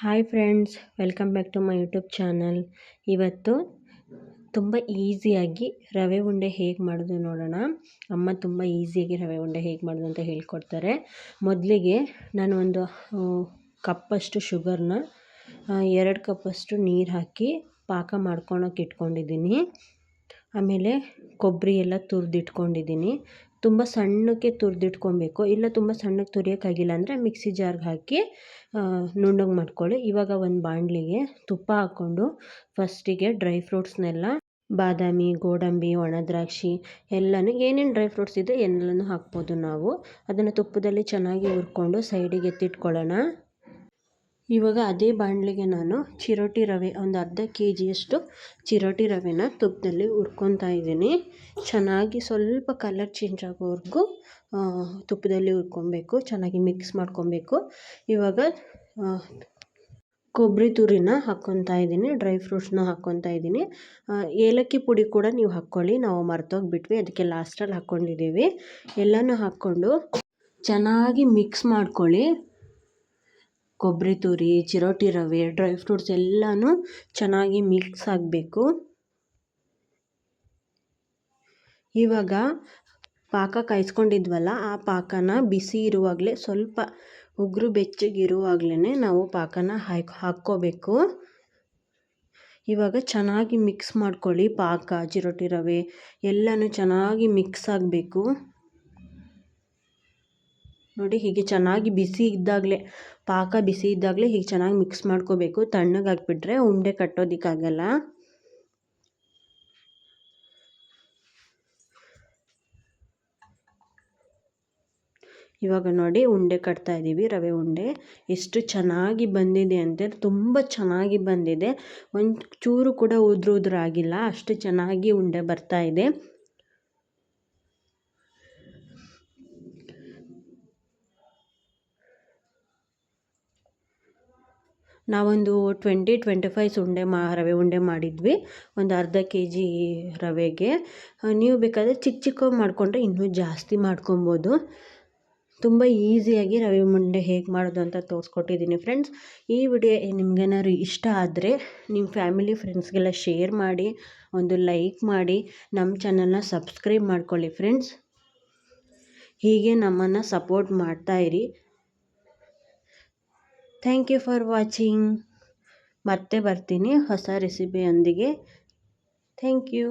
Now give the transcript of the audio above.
Hi friends, welcome back to my YouTube channel. ಇವತ್ತು ತುಂಬ ಈಸಿಯಾಗಿ ರವೆ ಉಂಡೆ ಹೇಗೆ ಮಾಡೋದು ನೋಡೋಣ. ಅಮ್ಮ ತುಂಬ ಈಸಿಯಾಗಿ ರವೆ ಉಂಡೆ ಹೇಗೆ ಮಾಡೋದು ಅಂತ ಹೇಳ್ಕೊಡ್ತಾರೆ. ಮೊದಲಿಗೆ ನಾನು ಒಂದು ಕಪ್ಪಷ್ಟು ಶುಗರ್ನ ಎರಡು ಕಪ್ಪಷ್ಟು ನೀರು ಹಾಕಿ ಪಾಕ ಮಾಡ್ಕೊಳಕ್ಕೆ ಇಟ್ಕೊಂಡಿದ್ದೀನಿ. ಆಮೇಲೆ ಕೊಬ್ಬರಿ ಎಲ್ಲ ತುರಿದಿಟ್ಕೊಂಡಿದ್ದೀನಿ. ತುಂಬ ಸಣ್ಣಕ್ಕೆ ತುರಿದಿಟ್ಕೊಬೇಕು. ಇಲ್ಲ ತುಂಬ ಸಣ್ಣಕ್ಕೆ ತುರಿಯೋಕ್ಕಾಗಿಲ್ಲ ಅಂದರೆ ಮಿಕ್ಸಿ ಜಾರ್ಗೆ ಹಾಕಿ ನುಣ್ಣಗೆ ಮಾಡ್ಕೊಳ್ಳಿ. ಇವಾಗ ಒಂದು ಬಾಣಲಿಗೆ ತುಪ್ಪ ಹಾಕ್ಕೊಂಡು ಫಸ್ಟಿಗೆ ಡ್ರೈ ಫ್ರೂಟ್ಸ್ನೆಲ್ಲ ಬಾದಾಮಿ, ಗೋಡಂಬಿ, ಒಣ ದ್ರಾಕ್ಷಿ ಎಲ್ಲನೂ ಏನೇನು ಡ್ರೈ ಫ್ರೂಟ್ಸ್ ಇದೆ ಎಲ್ಲನೂ ಹಾಕ್ಬೋದು ನಾವು. ಅದನ್ನು ತುಪ್ಪದಲ್ಲಿ ಚೆನ್ನಾಗಿ ಹುರ್ಕೊಂಡು ಸೈಡಿಗೆ ಎತ್ತಿಟ್ಕೊಳ್ಳೋಣ. ಇವಾಗ ಅದೇ ಬಾಣಲಿಗೆ ನಾನು ಚಿರೋಟಿ ರವೆ ಒಂದು ಅರ್ಧ ಕೆ ಜಿಯಷ್ಟು ಚಿರೋಟಿ ರವೆನ ತುಪ್ಪದಲ್ಲಿ ಹುರ್ಕೊತಾ ಇದ್ದೀನಿ. ಚೆನ್ನಾಗಿ ಸ್ವಲ್ಪ ಕಲರ್ ಚೇಂಜ್ ಆಗೋವರೆಗೂ ತುಪ್ಪದಲ್ಲಿ ಹುರ್ಕೊಬೇಕು, ಚೆನ್ನಾಗಿ ಮಿಕ್ಸ್ ಮಾಡ್ಕೊಬೇಕು. ಇವಾಗ ಕೊಬ್ಬರಿ ತುರಿನ ಹಾಕ್ಕೊತಾ ಇದ್ದೀನಿ ಡ್ರೈ ಫ್ರೂಟ್ಸ್ನ ಹಾಕ್ಕೊತಾ ಇದ್ದೀನಿ. ಏಲಕ್ಕಿ ಪುಡಿ ಕೂಡ ನೀವು ಹಾಕ್ಕೊಳ್ಳಿ, ನಾವು ಮರ್ತೋಗಿಬಿಟ್ವಿ, ಅದಕ್ಕೆ ಲಾಸ್ಟಲ್ಲಿ ಹಾಕ್ಕೊಂಡಿದ್ದೀವಿ ಎಲ್ಲನೂ ಹಾಕ್ಕೊಂಡು ಚೆನ್ನಾಗಿ ಮಿಕ್ಸ್ ಮಾಡ್ಕೊಳ್ಳಿ. ಕೊಬ್ಬರಿ ತುರಿ, ಚಿರೋಟಿ ರವೆ ಡ್ರೈ ಫ್ರೂಟ್ಸ್ ಎಲ್ಲನೂ ಚೆನ್ನಾಗಿ ಮಿಕ್ಸ್ ಆಗಬೇಕು. ಇವಾಗ ಪಾಕ ಕಾಯಿಸ್ಕೊಂಡಿದ್ವಲ್ಲ, ಆ ಪಾಕನ ಬಿಸಿ ಇರುವಾಗಲೇ ಸ್ವಲ್ಪ ಉಗುರು ಬೆಚ್ಚಗಿರುವಾಗಲೇ ನಾವು ಪಾಕನ ಹಾಯ್, ಹಾಕ್ಕೋಬೇಕು. ಇವಾಗ ಚೆನ್ನಾಗಿ ಮಿಕ್ಸ್ ಮಾಡ್ಕೊಳ್ಳಿ ಪಾಕ, ಚಿರೋಟಿ ರವೆ ಎಲ್ಲನೂ ಚೆನ್ನಾಗಿ ಮಿಕ್ಸ್ ಆಗಬೇಕು. ನೋಡಿ ಹೀಗೆ ಚೆನ್ನಾಗಿ ಬಿಸಿ ಇದ್ದಾಗಲೇ, ಪಾಕ ಬಿಸಿ ಇದ್ದಾಗಲೇ ಹೀಗೆ ಚೆನ್ನಾಗಿ ಮಿಕ್ಸ್ ಮಾಡ್ಕೋಬೇಕು. ತಣ್ಣಗೆ ಹಾಕ್ಬಿಟ್ರೆ ಉಂಡೆ ಕಟ್ಟೋದಕ್ಕಾಗಲ್ಲ. ಇವಾಗ ನೋಡಿ ಉಂಡೆ ಕಟ್ತಾ ಇದ್ದೀವಿ, ರವೆ ಉಂಡೆ. ಎಷ್ಟು ಚೆನ್ನಾಗಿ ಬಂದಿದೆ ಅಂತಂದರೆ ತುಂಬ ಚೆನ್ನಾಗಿ ಬಂದಿದೆ. ಒಂದು ಚೂರು ಕೂಡ ಉದುರು ಉದುರಾಗಿಲ್ಲ ಅಷ್ಟು ಚೆನ್ನಾಗಿ ಉಂಡೆ ಬರ್ತಾ ಇದೆ. ನಾವೊಂದು ಟ್ವೆಂಟಿ ಟ್ವೆಂಟಿ ಫೈವ್ಸ್ ಉಂಡೆ ಮಾ, ರವೆ ಉಂಡೆ ಮಾಡಿದ್ವಿ. ಒಂದು ಅರ್ಧ ಕೆ ಜಿ ರವೆಗೆ ನೀವು ಬೇಕಾದರೆ ಚಿಕ್ಕ ಚಿಕ್ಕ ಮಾಡಿಕೊಂಡ್ರೆ ಇನ್ನೂ ಜಾಸ್ತಿ ಮಾಡ್ಕೊಬೋದು. ತುಂಬ ಈಸಿಯಾಗಿ ರವೆ ಉಂಡೆ ಹೇಗೆ ಮಾಡೋದು ಅಂತ ತೋರಿಸ್ಕೊಟ್ಟಿದ್ದೀನಿ ಫ್ರೆಂಡ್ಸ್ ಈ ವಿಡಿಯೋ ನಿಮ್ಗೇನಾದ್ರು ಇಷ್ಟ ಆದರೆ ನಿಮ್ಮ ಫ್ಯಾಮಿಲಿ ಫ್ರೆಂಡ್ಸ್ಗೆಲ್ಲ ಶೇರ್ ಮಾಡಿ, ಒಂದು ಲೈಕ್ ಮಾಡಿ ನಮ್ಮ ಚಾನಲ್ನ ಸಬ್ಸ್ಕ್ರೈಬ್ ಮಾಡ್ಕೊಳ್ಳಿ ಫ್ರೆಂಡ್ಸ್ ಹೀಗೆ ನಮ್ಮನ್ನು ಸಪೋರ್ಟ್ ಮಾಡ್ತಾಯಿರಿ ಥ್ಯಾಂಕ್ ಯು ಫಾರ್ ವಾಚಿಂಗ್ ಮತ್ತೆ ಬರ್ತೀನಿ ಹೊಸ ರೆಸಿಪಿಯೊಂದಿಗೆ ಥ್ಯಾಂಕ್ ಯು